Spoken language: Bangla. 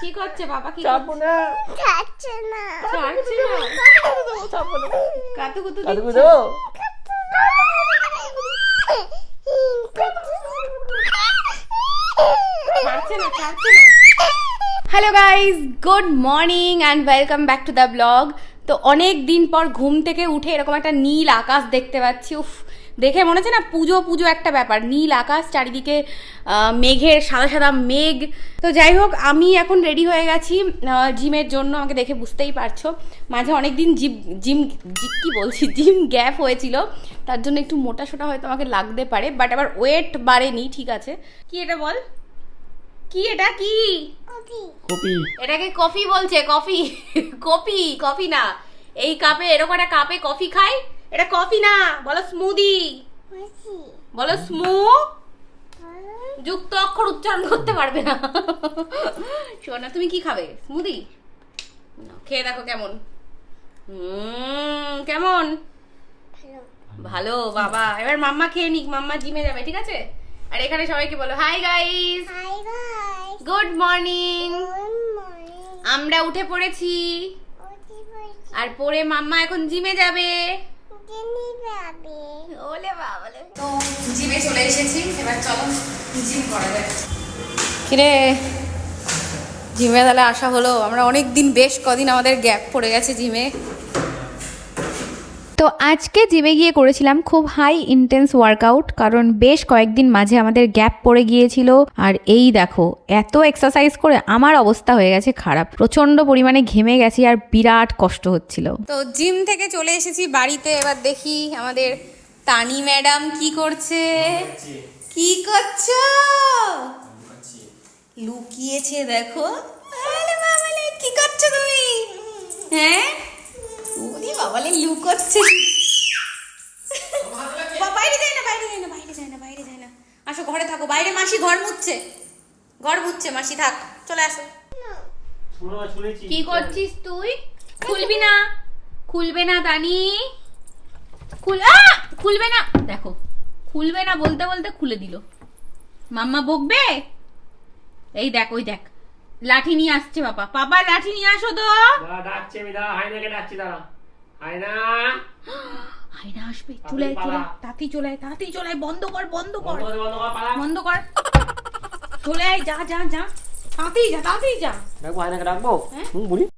কি করছে বাবা? কি চাপো না। খাচ্ছে না। না? চাপো না। কাতু কুতু না ছাড়ছে না। Hello guys good morning and welcome back to the blog তো অনেক দিন পর ঘুম থেকে উঠে এরকম একটা নীল আকাশ দেখতে পাচ্ছি। উফ দেখে মনে হচ্ছে না পুজো পুজো একটা ব্যাপার। নীল আকাশ চারিদিকে মেঘের সাদা সাদা মেঘ। তো যাই হোক আমি এখন রেডি হয়ে গেছি জিমের জন্য আমাকে দেখে বুঝতেই পারছ। মাঝে অনেক দিন জিম জিম জি- কি বলছি জিম গ্যাপ হয়েছিল। তার জন্য একটু মোটা সোটা হয়তো আমাকে লাগতে পারে বাট আবার ওয়েট বাড়েনি ঠিক আছে। কি এটা বল? কি এটা? কি? কপি এটাকে কফি বলছে কফি। কফি কফি না। এই কাপে এরকম একটা কাপে কফি খাই এটা কফি না বলো স্মুদি বলো স্মু যুক্ত অক্ষর উচ্চারণ করতে পারবে না। শোনা তুমি কি খাবে? স্মুদি খেয়ে দেখো কেমন। কেমন? ভালো বাবা। এবার মাম্মা খেয়ে নিক মাম্মা জিমে যাবে ঠিক আছে? আর এখানে সবাইকে বলো হাই গাইস গুড মর্নিং আমরা উঠে পড়েছি। আর পরে মাম্মা এখন জিমে যাবে। তো জিমে চলে এসেছি এবার চলো জিম করা যাক। কিরে? জিমে তাহলে আসা হলো। আমরা অনেক দিন বেশ কদিন আমাদের গ্যাপ পড়ে গেছে জিমে। তো আজকে জিমে গিয়ে করেছিলাম খুব হাই ইন্টেন্স ওয়ার্কআউট কারণ বেশ কয়েকদিন মাঝে আমাদের গ্যাপ পড়ে গিয়েছিল। আর এই দেখো, এত এক্সারসাইজ করে আমার অবস্থা হয়ে গেছে খারাপ। প্রচণ্ড পরিমাণে ঘেমে গেছি আর বিরাট কষ্ট হচ্ছিল। তো জিম থেকে চলে এসেছি বাড়িতে, এবার দেখি আমাদের তানি ম্যাডাম কি করছে? কি করছ? লুকিয়েছে দেখো। কি করছ তুমি? হ্যাঁ? বাবালে বাইরে যায় না বাইরে যায় না বাইরে যায় না বাইরে যায় না। আসো ঘরে থাকো বাইরে মাসি ঘর মুছছে। ঘর মুছছে মাসি থাক চলে আসো। কি করছিস তুই? খুলবি না। খুলবে না দানি। খুল খুলবে না। দেখো খুলবে না বলতে বলতে খুলে দিল। মাম্মা বকবে? এই দেখ ওই দেখ। লাঠি নিয়ে আসছে বাবা। বাবা লাঠি নিয়ে আসো তো। ডাকছে আমি দাঁড়া হাইনাকে ডাকছি দাঁড়া। হাইনা আয়না আসবে চলে আয়, চলে তাড়াতাড়ি চলে আয়, তাড়াতাড়ি চলে আয়, বন্ধ কর। বন্ধ কর। বন্ধ কর চলে আয় যা যা যা। তাতেই যা তাতেই যা। ডাকবো আয়নাকে ডাকবো। হ্যাঁ? হুম বলি।